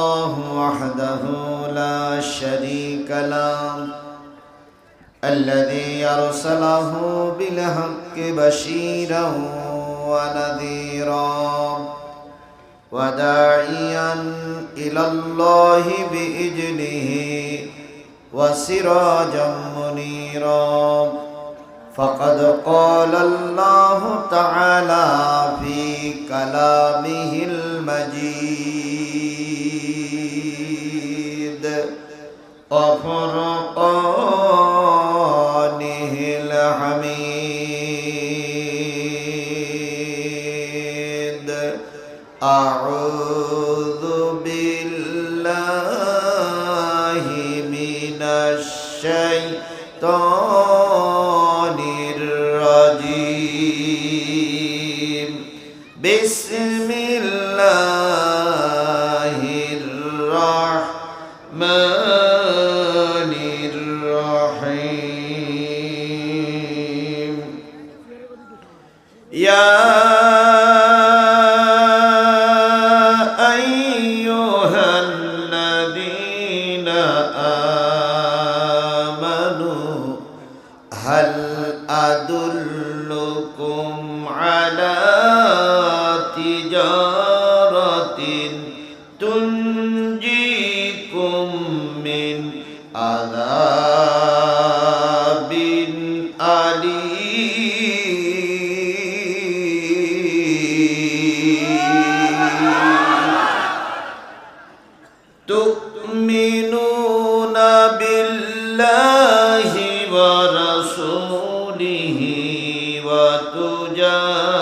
الله وحده لا شريك له الذي أرسله بالحق بشيرا ونذيرا وداعيا إلى الله بإذنه وسراجا منيرا فقد قال الله تعالى في كلامه المجيد وفرقانه الحميد أعوذ بالله من الشيطان الرجيم بسم الله وتجاهدون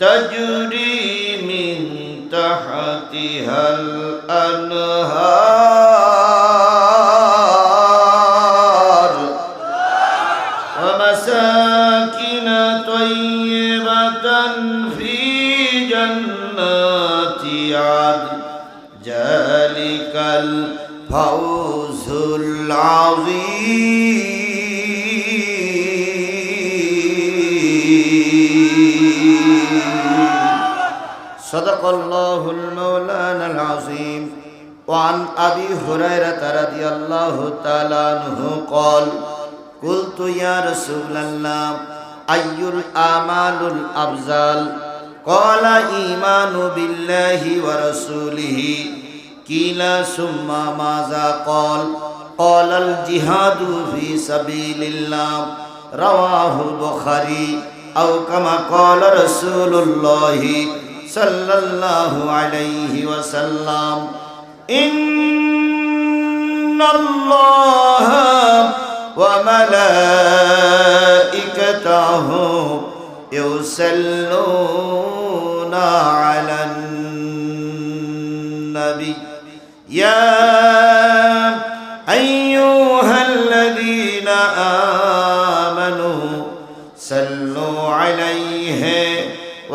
tad صدق الله المولانا العظيم وعن أبي هريرة رضي الله تعالى عنه قال قلت يا رسول الله أي الأعمال الأفضل قال إيمان بالله ورسوله قيل ثم ماذا قال قال الجهاد في سبيل الله رواه البخاري أو كما قال رسول الله صلى الله عليه وسلم. إن الله وملائكته يصلون على النبي. يا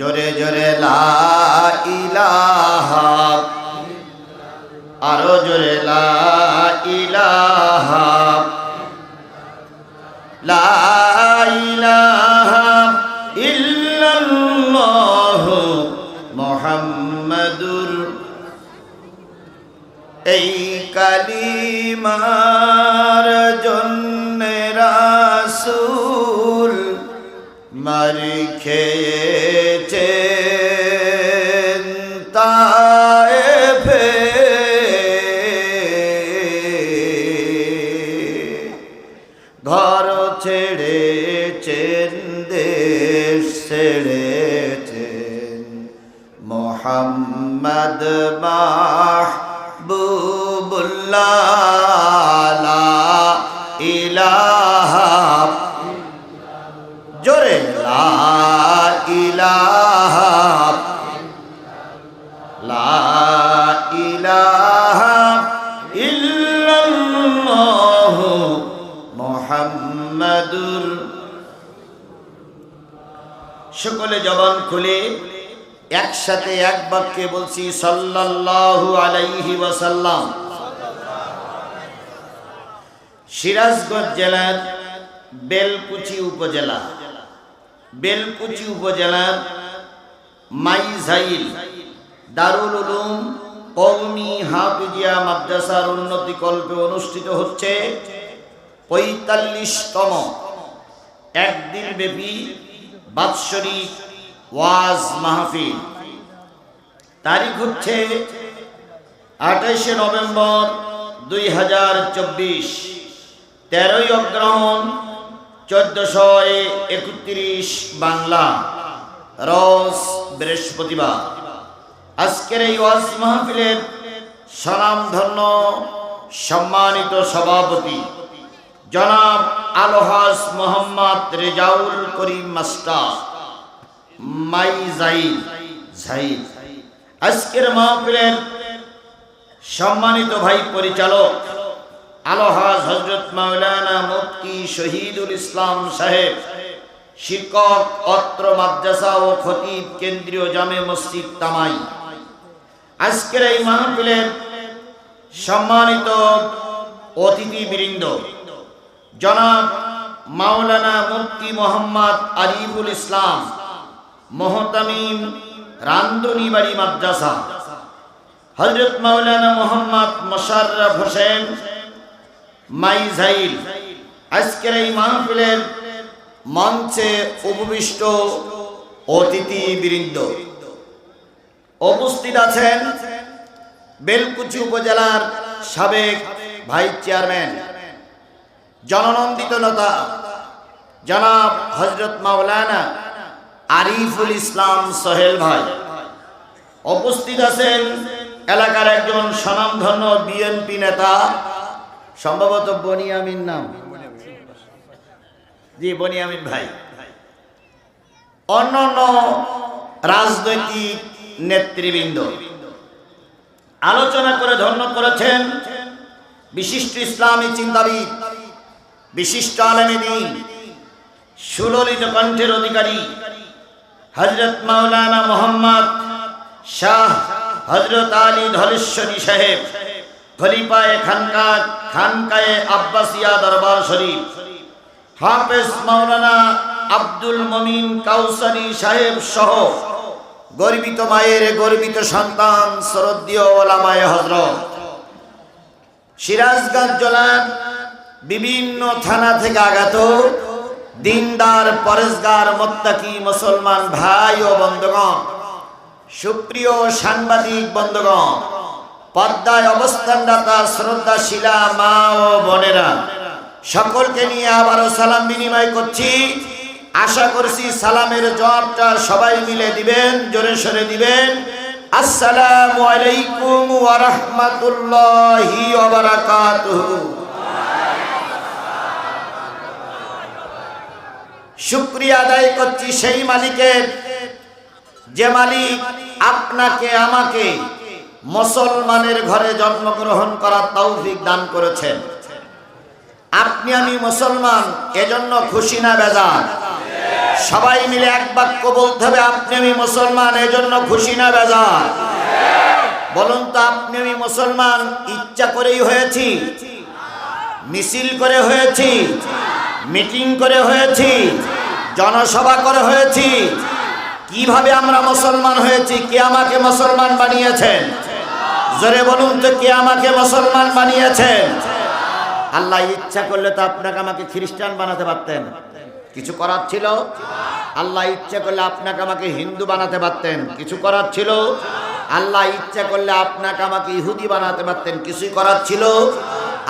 জোরে জোরে আরও জোরে মুহাম্মাদুর। এই কালিমার জন্য রাসূল মার খেয়েছে খুলে একসাথে এক বাক্যে বলছি, সাল্লাল্লাহু আলাইহি ওয়াসাল্লাম। সিরাজগঞ্জ জেলার বেলকুচি উপজেলা। বেলকুচি উপজেলার মাইঝাইল দারুল উলুম কৌমি হাফিজিয়া মাদ্রাসার উন্নতি কল্পে অনুষ্ঠিত হচ্ছে পঁয়তাল্লিশতম একদিন ব্যাপী বাৎসরিক ওয়াজ মাহফিল। তারিখ হচ্ছে আঠাশে নভেম্বর দুই হাজার চব্বিশ। তেরোই অগ্রহণ চোদ্দশো একত্রিশ বাংলা। রস বৃহস্পতিবার। আজকের এই ওয়াজ মাহফিলের স্বনামধন্য সম্মানিত সভাপতি জনাব আলহাস মোহাম্মদ রেজাউল করিম মাস্টার। মাই জাইদ জাইদ আজকের মাহফিলের সম্মানিত ভাই পরিচালক, আলহাজ হজরত মাওলানা মুফতি শহীদুল ইসলাম সাহেব, শিক্ষক, অত্র মাদ্রাসা ও খতিব কেন্দ্রীয় জামে মসজিদ তামাই। আজকের এই মাহফিলের সম্মানিত অতিথিবৃন্দ, জনাব মাওলানা মুফতি মোহাম্মদ আরিফুল ইসলাম মোহতামিম রান্দনি বাড়ি মাদ্রাসা। হজরত মাওলানা মোহাম্মদ মোশাররফ হোসেন মাইজাইল আজকের এই মাহফিলের মঞ্চে উপবিষ্ট অতিথি অতিথিবৃন্দ। উপস্থিত আছেন বেলকুচি উপজেলার সাবেক ভাইস চেয়ারম্যান, জননন্দিত নেতা জনাব হজরত মাওলানা আরিফুল ইসলাম সোহেল ভাই। উপস্থিত আছেন এলাকার একজন স্বনামধন্য বিএনপি নেতা, সম্ভবত বনিয়ামিন নাম। জি, বনিয়ামিন ভাই। অন্যান্য রাজনৈতিক নেতৃবৃন্দ। আলোচনা করে ধন্য করেছেন বিশিষ্ট ইসলামী চিন্তাবিদ, বিশিষ্ট আলেমী দিন, সুললিত কণ্ঠের অধিকারী হজরত মাওলানা মোহাম্মদ শাহ হজরত আলী ধলেশ্বরী সাহেব, খলিফায়ে খানকা, খানকায়ে আব্বাসিয়া দরবার শরীফ, হাফেজ মাওলানা আব্দুল মমিন কাউসারি সাহেব সহ গর্বিত মায়ের গর্বিত সন্তান শরদীয় হজরত সিরাজগঞ্জ জেলার বিভিন্ন থানা থেকে আগত দিনদার, পরেশগার, মোত্তাকি, মুসলমান ভাই ও বন্ধুগণ, সুপ্রিয় সাংবাদিক বন্ধুগণ পদ্মায় অবস্থানদাতা শ্রদ্ধা শিলা মা ও বোনেরা, সকলকে নিয়ে আবারও সালাম বিনিময় করছি। আশা করছি সালামের জবাবটা সবাই মিলে দিবেন, জোরে সরে দিবেন। আসসালামু আলাইকুম ওয়া রাহমাতুল্লাহি শুক্রিয়া আদায় করছি সেই মালিকের। যে মালিক আপনাকে, আমাকে মুসলমানের ঘরে জন্মগ্রহণ করার তৌফিক দান করেছেন। আপনি আমি মুসলমান, এজন্য খুশি না বেজার। সবাই মিলে এক বাক্য বলতে হবে, আপনি আমি মুসলমান, এজন্য খুশি না বেজার। বলুন তো, আপনি আমি মুসলমান, ইচ্ছা করেই হয়েছি? মিছিল করে হয়েছি? মিটিং করে হয়েছি, জনসভা করে হয়েছি। কীভাবে আমরা মুসলমান হয়েছি? কে আমাকে মুসলমান বানিয়েছেন? জোরে বলুন তো, কে আমাকে মুসলমান বানিয়েছেন? আল্লাহ ইচ্ছা করলে তো আপনাকে আমাকে খ্রিস্টান বানাতে পারতেন। কিছু করার ছিল? আল্লাহ ইচ্ছা করলে আপনাকে আমাকে হিন্দু বানাতে পারতেন। কিছু করার ছিল? আল্লাহ ইচ্ছা করলে আপনাকে আমাকে ইহুদি বানাতে পারতেন, কিছুই করার ছিল?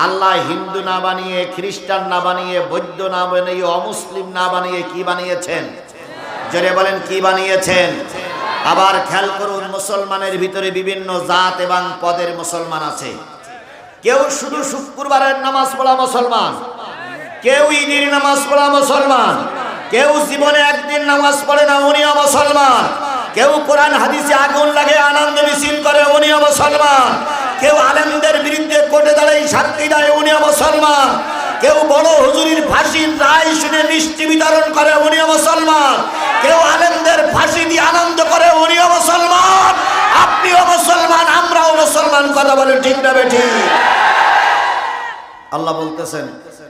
আল্লাহ হিন্দু না বানিয়ে, খ্রিস্টান না বানিয়ে, বৌদ্ধ না বানিয়ে, অমুসলিম না বানিয়ে কি বানিয়েছেন? জোরে বলেন, কি বানিয়েছেন? আবার খেয়াল করুন, মুসলমানের ভিতরে বিভিন্ন জাত এবং পদের মুসলমান আছে। কেউ শুধু শুক্রবারের নামাজ পড়া মুসলমান, কেউ ঈদের নামাজ পড়া মুসলমান, কেউ জীবনে একদিন নামাজ পড়ে না, উনিও মুসলমান। কেউ কোরআন, হাদিসে আগুন লাগে, আনন্দ মিছিল করে উনিও মুসলমান। কেউ আলেমদের বিরুদ্ধে কোটে দাঁড়াই সাক্ষী দেয় উনিও মুসলমান। কেউ বড় হুজুরির ফাঁসির রায় শুনে মিষ্টি বিতরণ করে উনিও মুসলমান। কেউ আলেমদের ফাঁসি দিয়ে আনন্দ করে উনিও মুসলমান। আপনিও মুসলমান, আমরাও মুসলমান, কথা বলে ঠিক না বেঠি আল্লাহ বলতেছেন,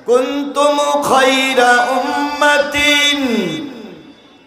কুন্তুম খাইরা উম্মাতিন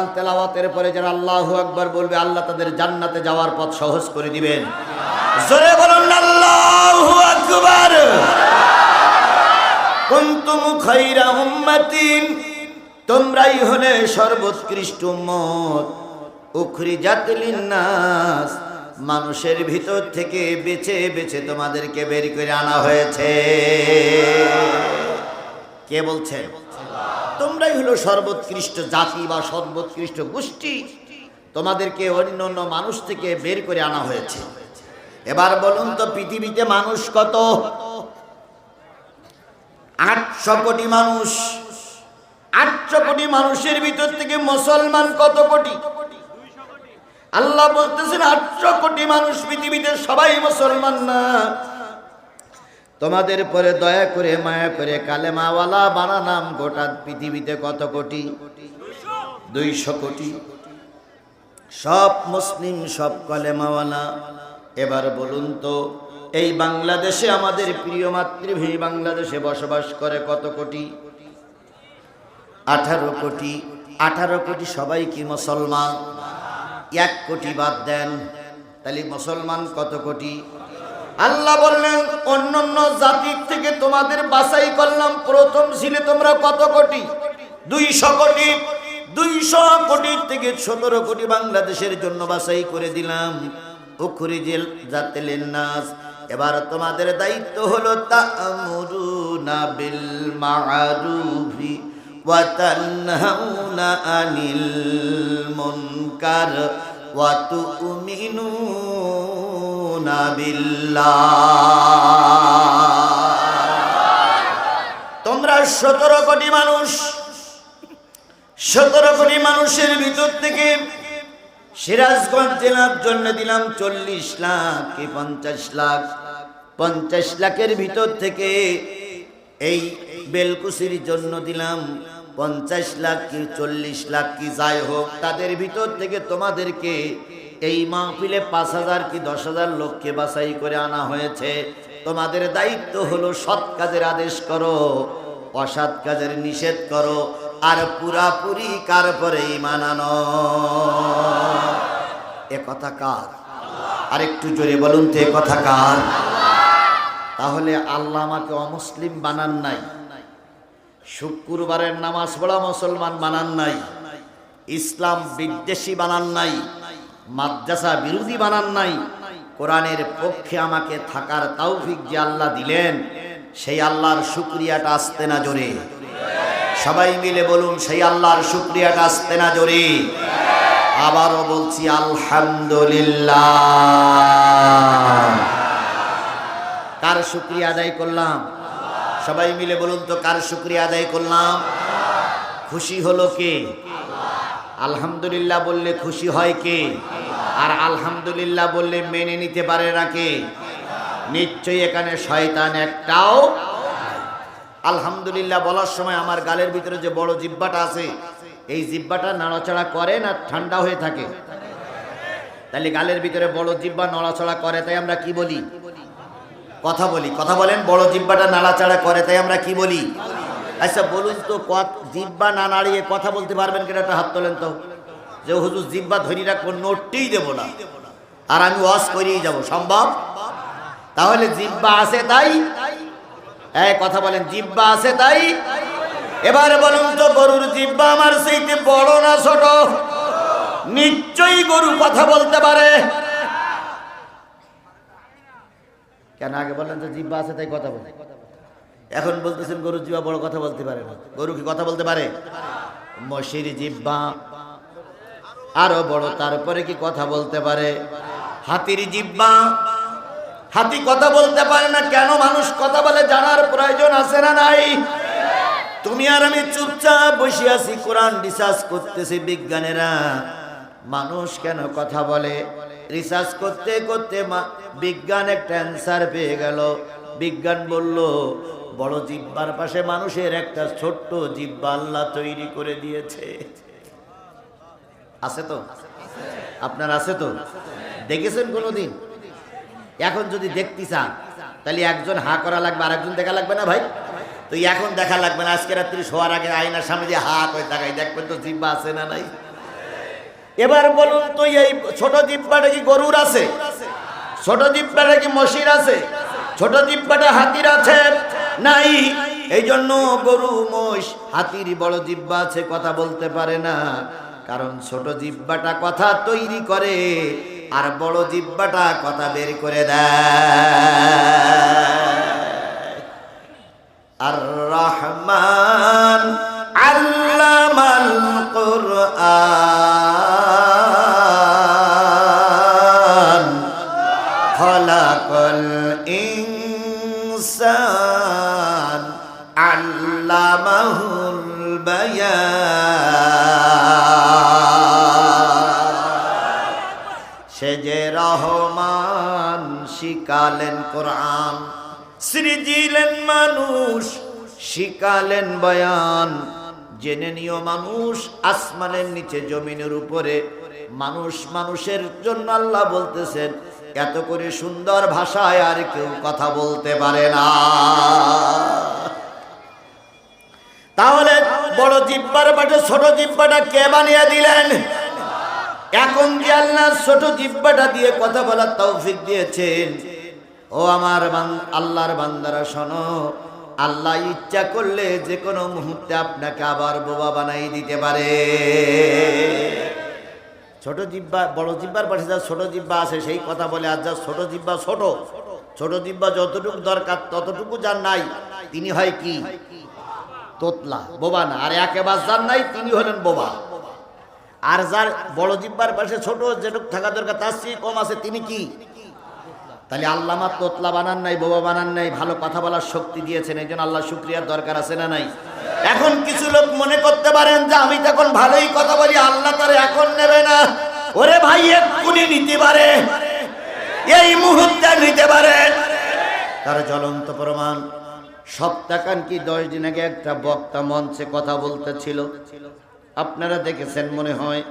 কোরআন তেলাওয়াতের পরে যারা আল্লাহু আকবার বলবে, আল্লাহ তাদের জান্নাতে যাওয়ার পথ সহজ করে দিবেন। জোরে বলুন, আল্লাহু আকবার। কুনতুম খাইরা উম্মাতিন, তোমরাই হলে সর্বোৎকৃষ্ট উম্মত। উখরিজাত লিন্নাস, মানুষের ভিতর থেকে বেছে বেছে তোমাদেরকে বের করে আনা হয়েছে। কে বলছেন তোমরাই হলো সর্বোৎকৃষ্ট জাতি বা সর্বোৎকৃষ্ট গোষ্ঠী। তোমাদেরকে অন্য অন্য মানুষ থেকে বের করে আনা হয়েছে। এবার বলুন তো, পৃথিবীতে মানুষ কত? আটশো কোটি মানুষ। আটশো কোটি মানুষের ভিতর থেকে মুসলমান কত কোটি? আল্লাহ বলতেছেন, আটশো কোটি মানুষ পৃথিবীতে সবাই মুসলমান না। তোমাদের পরে দয়া করে, মায়া করে কালে কালেমাওয়ালা বানানাম গোটা পৃথিবীতে কত কোটি? দুইশো কোটি। সব মুসলিম, সব কালেমাওয়ালা। এবার বলুন তো, এই বাংলাদেশে আমাদের প্রিয় মাতৃভূমি বাংলাদেশে বসবাস করে কত কোটি? আঠারো কোটি। আঠারো কোটি সবাই কি মুসলমান? এক কোটি বাদ দেন। তাহলে মুসলমান কত কোটি? আল্লাহ বললেন অন্য অন্য জাতির থেকে তোমাদের বাছাই করলাম, প্রথম ছিলে তোমরা কত কোটি? দুইশো কোটি। দুইশো কোটির থেকে সতেরো কোটি বাংলাদেশের জন্য বাছাই করে দিলাম। উখরি জেল জাতেলেন নাস। এবার তোমাদের দায়িত্ব হলো তা'মুরুনা বিল মা'রুফি তোমরা সতেরো কোটি মানুষ। সতেরো কোটি মানুষের ভিতর থেকে সিরাজগঞ্জ জেলার জন্য দিলাম চল্লিশ লাখ কি পঞ্চাশ লাখ। পঞ্চাশ লাখের ভিতর থেকে এই বেলকুশির জন্য দিলাম পঞ্চাশ লাখ কি চল্লিশ লাখ কি যাই হোক, তাদের ভিতর থেকে তোমাদেরকে এই মাহফিলে পাঁচ হাজার কি দশ হাজার লোককে বাছাই করে আনা হয়েছে? তোমাদের দায়িত্ব হলো সৎ কাজের আদেশ করো অসৎ কাজের নিষেধ করো, আর পুরাপুরি কার পরে মানানো এ কথা কার? আর একটু জোরে বলুন তো, এ কথা কার? তাহলে আল্লাহ আমাকে অমুসলিম বানান নাই, শুক্রবারের নামাজ পড়া মুসলমান বানান নাই, ইসলাম বিদ্বেষী বানান নাই মাদ্রাসা বিরোধী বানান নাই। কোরআনের পক্ষে আমাকে থাকার তৌফিক যে আল্লাহ দিলেন, সেই আল্লাহর শুক্রিয়াটা আসতে না জোরে। সবাই মিলে বলুন, সেই আল্লাহর শুক্রিয়াটা আসতে না জোরে। আবারও বলছি, আলহামদুলিল্লাহ। কার শুক্রিয়া আদায় করলাম? সবাই মিলে বলুন তো, কার শুক্রিয়া আদায় করলাম? খুশি হলো কে? আলহামদুলিল্লাহ বললে খুশি হয় কে? আর আলহামদুলিল্লাহ বললে মেনে নিতে পারে না কে নিশ্চয়ই এখানে শয়তান একটাও আলহামদুলিল্লাহ বলার সময় আমার গালের ভিতরে যে বড় জিব্বাটা আছে, এই জিব্বাটা নাড়াচড়া করে না ঠান্ডা হয়ে থাকে? তাহলে গালের ভিতরে বড় জিব্বা নড়াচড়া করে, তাই আমরা কি বলি? কথা বলি, কথা বলেন, বড় জিব্বাটা নাড়াচাড়া করে, তাই আমরা কি বলি? আচ্ছা বলুন তো জিব্বা না নাড়িয়ে কথা বলতে পারবেন কিনা? একটা হাত তোলেন তো। যে হুজুর জিব্বা ধরি রাখব নোটটিই দেবো না। আর আমি ওয়াশ করিয়ে যাব, সম্ভব? তাহলে জিব্বা আছে তাই? এই কথা বলেন, জিব্বা আছে তাই? এবারে বলুন তো, গরুর জিব্বা আমার সেইতে বড় না ছোট? নিশ্চয়ই গরু কথা বলতে পারে। কেন আগে বললেন যে জিব্বা আছে তাই কথা বলে? এখন বলতেছেন গরুর জিব্বা বড় কথা বলতে পারে না। গরু কি কথা বলতে পারে? মশির জিব্বা। আরও বড়, তারপরে কি কথা বলতে পারে? হাতির জিব্বা। হাতি কথা বলতে পারে না, কেন মানুষ কথা বলে জানার প্রয়োজন আছে না নাই? তুমি আর আমি চুপচাপ বসে আছি, কোরআন রিসার্চ করতেছি বিজ্ঞানীরা। মানুষ কেন কথা বলে? রিসার্চ করতে করতে বিজ্ঞান একটা অ্যান্সার পেয়ে গেল। বিজ্ঞান বলল, বড় জিব্বার পাশে মানুষের একটা ছোট্ট জিব্বা আল্লাহ তৈরি করে দিয়েছে। আছে তো? আপনার আছে তো? দেখেছেন কোনোদিন? এখন যদি দেখতে চান, তাহলে একজন হা করা লাগবে আর একজন দেখা লাগবে না ভাই? তো এখন দেখা লাগবে না, আজকে রাত্রি শোয়ার আগে আয়নার সামনে দিয়ে হা করে তাকাই, দেখবেন তো জিব্বা আছে না নাই? এবার বলুন তো, এই ছোট জিব্বাটা কি গরুর আছে? ছোট জিব্বাটা কি মশির আছে? ছোট জিব্বাটা হাতির আছে? নাই। এই জন্য গরু মোষ হাতির বড় জিব্বা আছে, কথা বলতে পারে না। কারণ ছোট জিব্বাটা কথা তৈরি করে আর বড় জিব্বাটা কথা বের করে দেয়। আর রহমান আল্লামাল কোরআন। সে যে রহমান শিকালেন কোরআন। সৃজিলেন মানুষ, শিকালেন বয়ান। জেনে নিও মানুষ, আসমানের নিচে, জমিনের উপরে। মানুষ মানুষের জন্য আল্লাহ বলতেছেন, এত করে সুন্দর ভাষায় আর কেউ কথা বলতে পারে না। তাহলে বড় জিব্বার পাটে ছোট জিব্বাটা কে বানিয়ে দিলেন? এখন যে আল্লাহ ছোট জিব্বাটা দিয়ে কথা বলার তৌফিক দিয়েছেন, ও আমার আল্লাহর বান্দারা শোনো, আল্লাহ ইচ্ছা করলে যে কোনো মুহূর্তে আপনাকে আবার বোবা বানাই দিতে পারে। ছোট জিব্বা, বড় জিব্বার পাশে যা ছোট জিব্বা আছে, সেই কথা বলে, আর যা ছোট জিব্বা ছোট ছোট জিব্বা যতটুকু দরকার, ততটুকু যার নাই, তিনি হয় কি? তোতলা, বোবা না। আর একেবারে যার নাই, তিনি হলেন বোবা। আর যার বড় জিব্বার পাশে ছোট যেটুক থাকা দরকার, তার চেয়ে কম আছে, তিনি কি? তাহলে আল্লাহ আমার তোতলা বানান নাই, বোবা বানান নাই, ভালো কথা বলার শক্তি দিয়েছেন, এই জন্য আল্লাহ শুক্রিয়ার দরকার আছে না নাই? এখন কিছু লোক মনে করতে পারেন যে আমি তখন ভালোই কথা বলি, আল্লাহ তার এখন নেবে না। ওরে ভাই, এক্ষুনি নিতে পারে। এই মুহূর্তে নিতে পারে। তার জ্বলন্ত প্রমাণ। সপ্তাহখান কি দশ দিন আগে একটা বক্তা মঞ্চে কথা বলতেছিল। আপনারা দেখেছেন মনে হয়,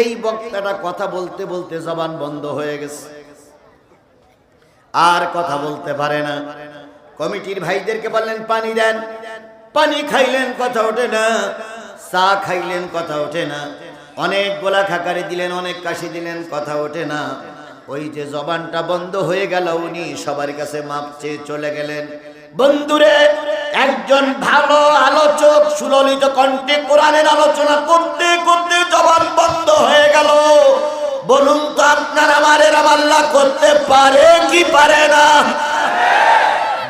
এই বক্তাটা কথা বলতে বলতে জবান বন্ধ হয়ে গেছে। আর কথা বলতে পারে না। কমিটির ভাইদেরকে বললেন, পানি দেন। পানি খাইলেন, কথা ওঠে না। চা খাইলেন, কথা ওঠে না। অনেক গোলা খাকারে দিলেন, অনেক কাশি দিলেন, কথা ওঠে না। ওই যে জবানটা বন্ধ হয়ে গেল, উনি সবার কাছে মাপ চেয়ে চলে গেলেন। বন্ধুরে, একজন ভালো আলোচক সুললিত কণ্ঠে কোরআনের আলোচনা করতে করতে জবান বন্ধ হয়ে গেল। বলুন তো আপনার আমার এরম আল্লাহ করতে পারে কি পারে না?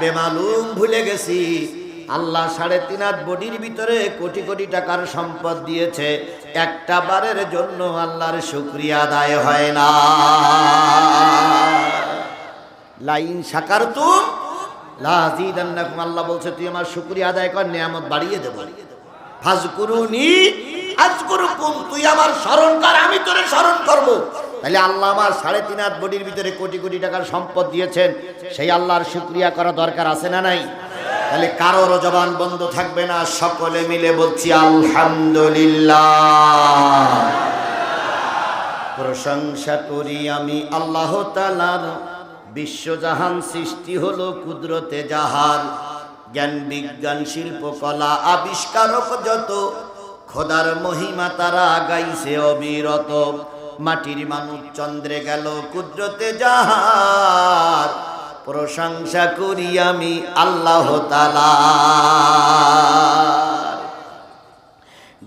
বেমালুম ভুলে গেছি। আল্লাহ সাড়ে তিন হাত বডির ভিতরে কোটি কোটি টাকার সম্পদ দিয়েছে। একটা বারের জন্য আল্লাহর শুক্রিয়া আদায় হয় না। লাইন সাকার তু লাজিদান্নাকুম আল্লাহ বলছে, তুই আমার শুক্রিয়া আদায় কর, নিয়ামত বাড়িয়ে বডির ভিতরে কোটি কোটি টাকার সম্পদ দিয়েছেন। সেই আল্লাহর শুক্রিয়া করা দরকার আছে না নাই? তাহলে কারোর বন্ধ থাকবে না, সকলে মিলে বলছি, আলহামদুলিল্লাহ। প্রশংসা করি আমি আল্লাহ বিশ্বজাহান সৃষ্টি হলো কুদরতে জাহার জ্ঞান বিজ্ঞান শিল্পকলা আবিষ্কারক যত, খোদার মহিমা তারা গাইছে অবিরত। মাটির মানুষ চন্দ্রে গেল কুদরতে জাহার প্রশংসা করি আমি আল্লাহ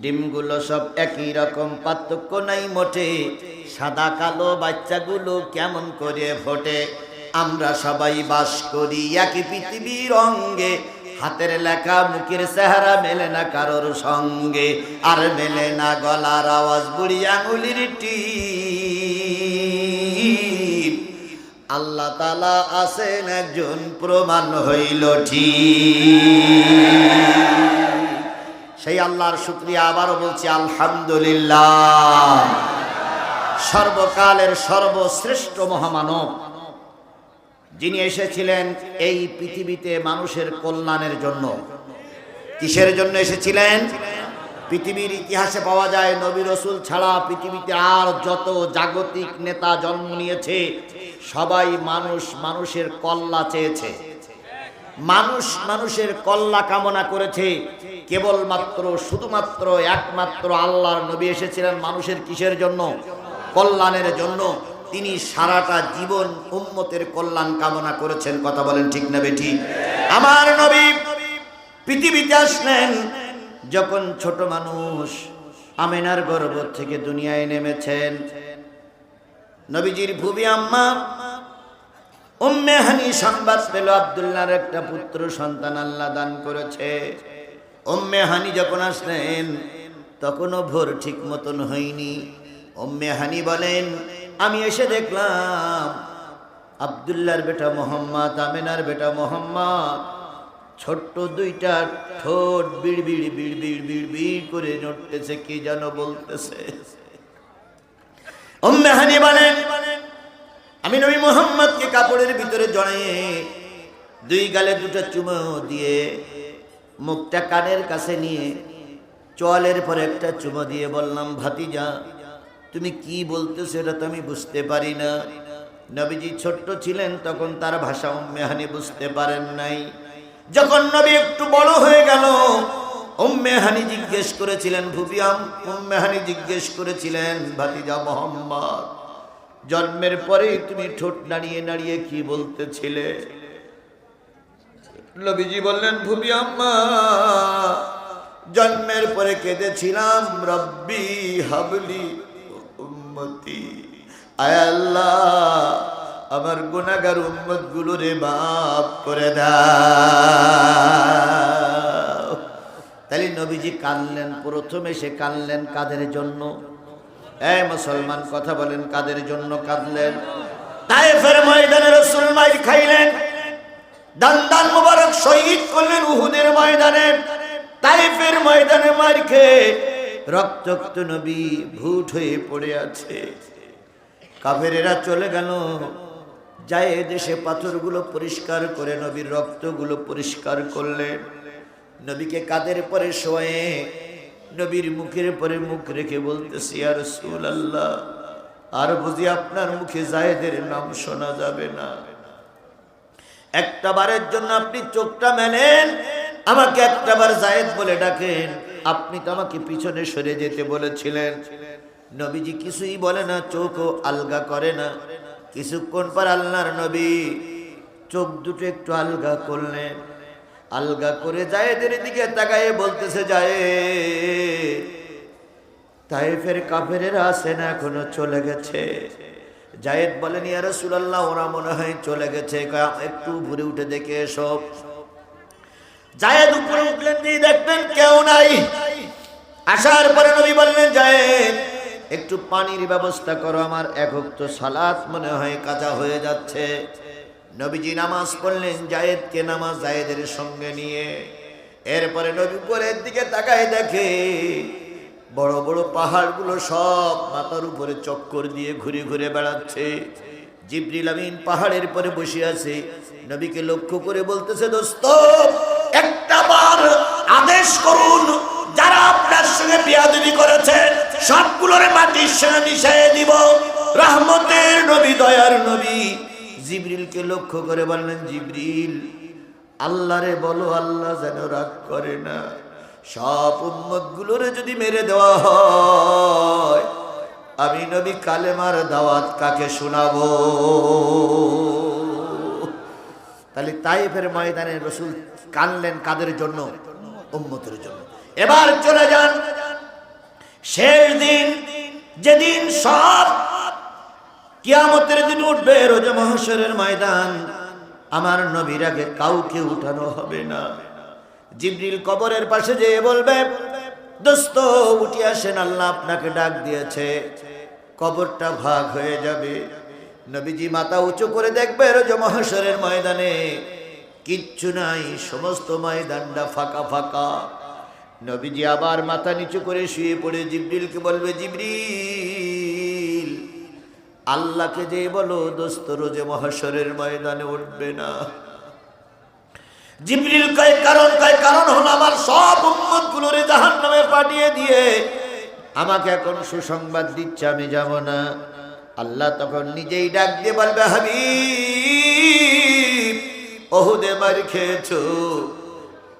ডিমগুলো সব একই রকম, পার্থক্য নাই মোটে। সাদা কালো বাচ্চাগুলো কেমন করে ফোটে? আমরা সবাই বাস করি একই পৃথিবীর অঙ্গে। হাতের লেখা মুখের চেহারা মেলে না কারোর সঙ্গে। আর মেলে না গলার আওয়াজ, বুড়ি আঙুলির টিপ। আল্লাহ তালা আছেন একজন, প্রমাণ হইল ঠিক। সেই আল্লাহর শুক্রিয়া আবারও বলছি, আলহামদুলিল্লাহ। সর্বকালের সর্বশ্রেষ্ঠ মহামানব। যিনি এসেছিলেন এই পৃথিবীতে মানুষের কল্যাণের জন্য। কিসের জন্য এসেছিলেন? পৃথিবীর ইতিহাসে পাওয়া যায়, নবী রসুল ছাড়া পৃথিবীতে আর যত জাগতিক নেতা জন্ম নিয়েছে, সবাই মানুষ মানুষের কল্লা চেয়েছে। মানুষ মানুষের কল্লা কামনা করেছে, কেবলমাত্র, শুধুমাত্র, একমাত্র আল্লাহর নবী এসেছিলেন মানুষের কিসের জন্য? কল্যাণের জন্য। তিনি সারাটা জীবন উম্মতের কল্যাণ কামনা করেছেন, কথা বলেন ঠিক না বেঠি? আমার নবী পৃথিবীতে আসলেন, যখন ছোট মানুষ আমেনার গর্ব থেকে দুনিয়ায় নেমেছেন। নবীজির ভুবি আম্মা উম্মে হানি সংবাদ পেল, আব্দুল্লাহর একটা পুত্র সন্তান আল্লাহ দান করেছে। উম্মে হানি যখন আসলেন, তখনও ভোর ঠিক মতন হয়নি। উম্মে হানি বলেন আমি এসে দেখলাম আবদুল্লার বেটা মোহাম্মদ, আমিনার বেটা মোহাম্মদ, ছোট্ট দুইটা ঠোঁট বিড় বিড় বিড় বিড় বিড় বিড় করে নড়তেছে, কি যেন বলতেছে। উম্মে হানি বলেন, আমি নবী মোহাম্মদকে কাপড়ের ভিতরে জড়াইয়ে দুই গালে দুটো চুমো দিয়ে মুখটা কানের কাছে নিয়ে চলের পরে একটা চুমো দিয়ে বললাম, ভাতিজা তুমি কি বলতেছো এটা তো আমি বুঝতে পারি না। নবীজি ছোট্ট ছিলেন, তখন তার ভাষা উম্মেহানি বুঝতে পারেন নাই। যখন নবী একটু বড় হয়ে গেল উম্মেহানি জিজ্ঞেস করেছিলেন ভুবিয়াম উম্মেহানি জিজ্ঞেস করেছিলেন, ভাতিজা মোহাম্মদ, জন্মের পরেই তুমি ঠোঁট নাড়িয়ে নাড়িয়ে কি বলতেছিলে? নবীজি বললেন ভূমি আম্মা, জন্মের পরে কেঁদেছিলাম, রব্বি হাবলি উম্মতি। আয় আল্লাহ, আমার গুনাগার উম্মতগুলো রে মাফ করে দাও। তাহলে নবীজি কানলেন প্রথমে সে কানলেন কাদের জন্য? এই মুসলমান, কথা বলেন, কাদের জন্য কাঁদলেন? তাইফের ময়দানে রসুল মাই খাইলেন। দান মুবারক শহীদ করলেন উহুদের ময়দানে। তাইফের ময়দানে মার খেয়ে রক্তাক্ত নবী ভূত হয়ে পড়ে আছে। কাফেরেরা চলে গেল। যায় দেশে পাথরগুলো পরিষ্কার করে নবীর রক্তগুলো পরিষ্কার করলেন নবীকে কাদের পরে শোয়ে? নবীর মুখের পরে মুখ রেখে বলতেছি আর সুল আল্লাহ আর বুঝি আপনার মুখে জায়েদের নাম শোনা যাবে না। একটা বারের জন্য আপনি চোখটা মেলেন, আমাকে একটা বার জায়েদ বলে ডাকেন। আপনি তো আমাকে পিছনে সরে যেতে বলেছিলেন। নবীজি কিছুই বলে না, চোখও আলগা করে না। কিছুক্ষণ পর আল্লাহর নবী চোখ দুটো একটু আলগা করলেন। আলগা করে জায়েদের দিকে তাকায়ে বলতেছে যায় তাইফের কাফেরেরা আসে না, এখনও চলে গেছে? জায়েদ বলেন, ইয়া রাসূলুল্লাহ, ওরা মনে হয় চলে গেছে। একটু ঘুরে উঠে দেখে এসব জায়েদ উপরে উঠলেন দিয়ে দেখবেন কেউ নাই। আসার পরে নবী বললেন, জায়েদ, একটু পানির ব্যবস্থা করো, আমার একক তো সালাত মনে হয় কাজা হয়ে যাচ্ছে। নবীজি নামাজ পড়লেন, জায়েদকে নামাজ জায়েদের সঙ্গে নিয়ে। এরপরে নবী উপরের দিকে তাকায় দেখে, বড় বড় পাহাড়গুলো সব মাথার উপরে চক্কর দিয়ে ঘুরে ঘুরে বেড়াচ্ছে। জিবরিল আমিন পাহাড়ের পরে বসে আছে। নবীকে লক্ষ্য করে বলতেছে, দোস্ত আদেশ করুন। যারা আপনার সঙ্গে বিয়াদবি করেছে, সবগুলোর মাটির সঙ্গে মিশিয়ে দিব। রহমতের নবী, দয়ার নবী। জিবরিলকে লক্ষ্য করে বললেন, জিবরিল, আল্লাহরে বলো, আল্লাহ যেন রাগ করে না। সব উম্মত গুলোরে যদি মেরে দেওয়া হয়, আমি নবী কালেমার দাওয়াত কাকে শোনাবো? তাহলে তাইফের ময়দানে রসুল কানলেন কাদের জন্য? উম্মতের জন্য। এবার চলে যান শেষ দিন, যেদিন সব কিয়ামতের দিন উঠবে, রোজা মহাশরের ময়দান। আমার নবীর আগে কাউকে উঠানো হবে না। জিবরিল কবরের পাশে যেয়ে বলবে, দোস্ত, উঠে আসেন, আল্লাহ আপনাকে ডাক দিয়েছে। কবরটা ভাগ হয়ে যাবে। নবীজি মাথা উঁচু করে দেখবে, রোজ মহাশরের ময়দানে কিচ্ছু নাই, সমস্ত ময়দানটা ফাঁকা ফাঁকা। নবীজি আবার মাথা নিচু করে শুয়ে পড়ে জিবরিলকে বলবে, জিবরিল, আল্লাহকে যে বলো, দোস্ত রোজে মহাশরের ময়দানে উঠবে না। জিবরিল কয়, কারণ কয়, কারণ হলো আমার সব উম্মত গুলোরে জাহান নামে পাঠিয়ে দিয়ে আমাকে এখন সুসংবাদ দিচ্ছে, আমি যাব না। আল্লাহ তখন নিজেই ডাক দিয়ে বলবে, হাবিব ওহুদে মার খেয়েছো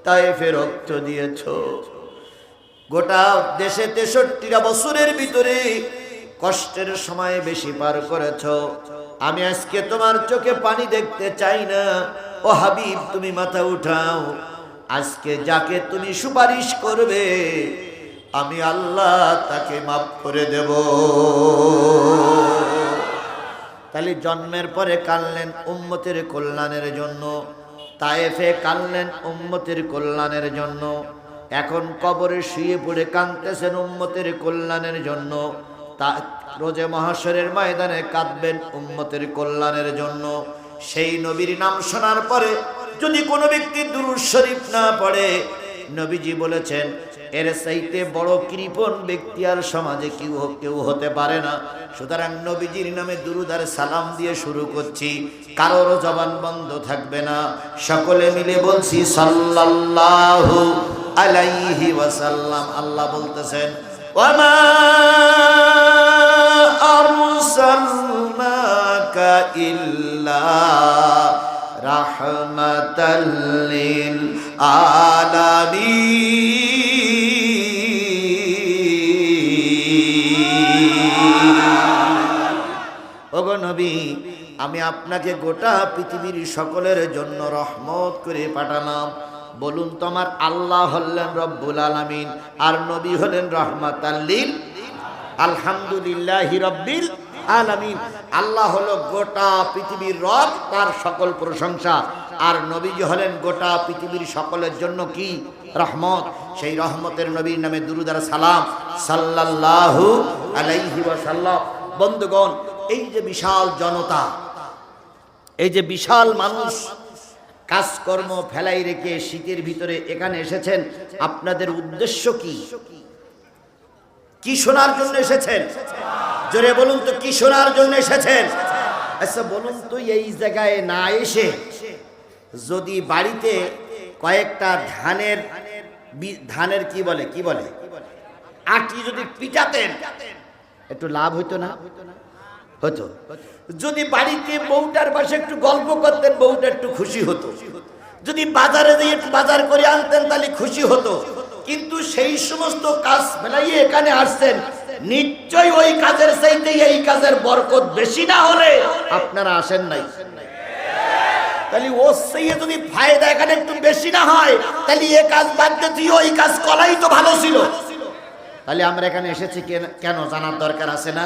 তাইফে রক্ত দিয়েছ। গোটা দেশে তেষট্টিটা বছরের ভিতরে কষ্টের সময় বেশি পার করেছ। আমি আজকে তোমার চোখে পানি দেখতে চাই না। ও হাবিব, তুমি মাথা উঠাও। আজকে যাকে তুমি সুপারিশ করবে, আমি আল্লাহ তাকে মাফ করে দেব। তাহলে জন্মের পরে কানলেন উম্মতের কল্যাণের জন্য। তায়েফে কানলেন উম্মতের কল্যাণের জন্য। এখন কবরে শুয়ে পড়ে কাঁদতেছেন উম্মতের কল্যাণের জন্য। তা রোজে মহাশরের ময়দানে কাঁদবেন উম্মতের কল্যাণের জন্য। সেই নবীর নাম শোনার পরে যদি কোনো ব্যক্তি দুরুদ না পড়ে, নবীজি বলেছেন এর চাইতে বড় কৃপণ ব্যক্তি আর সমাজে কেউ কেউ হতে পারে না। সুতরাং নবীজির নামে দুরুদার সালাম দিয়ে শুরু করছি। কারোর জবান বন্ধ থাকবে না। সকলে মিলে বলছি, সাল্লাল্লাহু আলাইহি ওয়াসাল্লাম। আল্লাহ বলতেছেন রাহমাতাল লিল নবী, আমি আপনাকে গোটা পৃথিবীর সকলের জন্য রহমত করে পাঠালাম। বলুন তোমার আল্লাহ হলেন রব্বুল আলামিন, আর নবী হলেন রহমাত আল্লিল আলহামদুলিল্লাহ রব্বিল আলামিন। আল্লাহ হলো গোটা পৃথিবীর রব, তার সকল প্রশংসা। আর নবীজি হলেন গোটা পৃথিবীর সকলের জন্য কি রহমত? সেই রহমতের নবীর নামে দুরুদার সালাম সাল্লাল্লাহু আলাইহি ওয়াসাল্লাম। বন্ধুগণ এই যে বিশাল জনতা, এই যে বিশাল মানুষ, কাজকর্ম ফেলাই রেখে শীতের ভিতরে এখানে এসেছেন, আপনাদের উদ্দেশ্য কি? কি শোনার জন্য এসেছেন? জোরে বলুন তো, কি শোনার জন্য এসেছেন? আচ্ছা বলুন তো, এই জায়গায় না এসে যদি বাড়িতে কয়েকটা ধানের ধানের কি বলে কি বলে? আটি যদি পিটাতেন, একটু লাভ হইতো না? হতো। যদি বাড়িতে বউটার পাশে একটু গল্প করতেন, বউটা একটু খুশি হতো। যদি বাজারে দিয়ে একটু বাজার করে আনতেন, তাহলে খুশি হতো। কিন্তু সেই সমস্ত কাজ ফেলাই এখানে আসছেন নিশ্চয় ওই কাজের চাইতে এই কাজের বরকত বেশি না হলে আপনারা আসেন নাই। তাহলে ও সেই যদি ফায়দা এখানে একটু বেশি না হয়, তাহলে এ কাজ বাদ দিয়ে ওই কাজ করাই তো ভালো ছিল। তাহলে আমরা এখানে এসেছি কেন- জানার দরকার আছে না?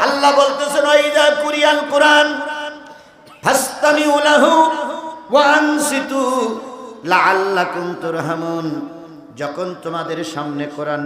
আল্লাহ বলতেছেন ওইদা কুরিয়াল কোরআন, ফাস্তামিউ লাহু ওয়া আনসিতু লাআল্লাকুম তুরহামুন। যখন তোমাদের সামনে কোরআন